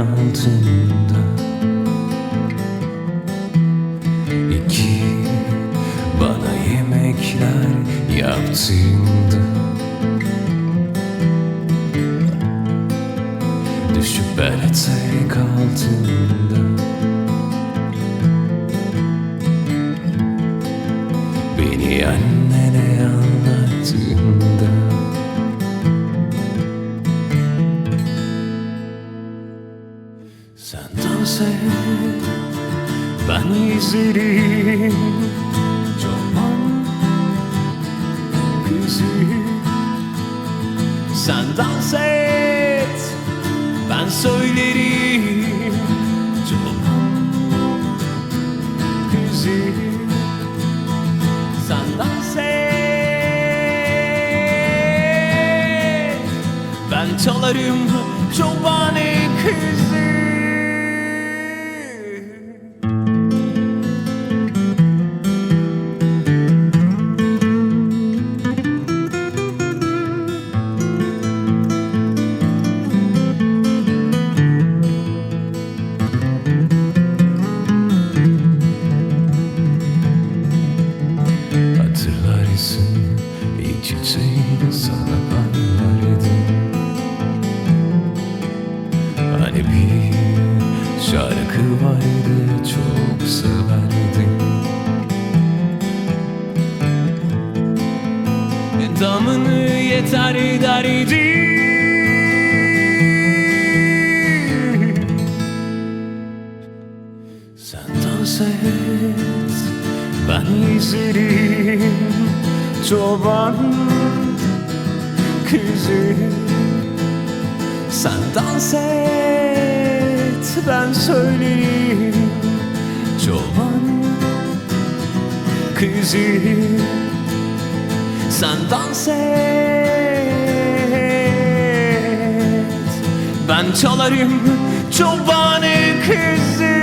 altında. İki bana yemekler yaptığında Düşüp ben etek altında Beni annene anlattığında Et Ben izlerim. Çoban Kızı Sen dans et Ben söylerim. Çoban Kızı Sen dans et. Ben çalarım Çobani kızı çiçeğini sana ben verdim. Hani bir şarkı vardı çok severdim. Damını yeter derdi. Sen dans et, ben izlerim Çoban kızı. Sen dans et, ben söylerim Çoban kızı. Sen dans et, ben çalarım çobanı kızı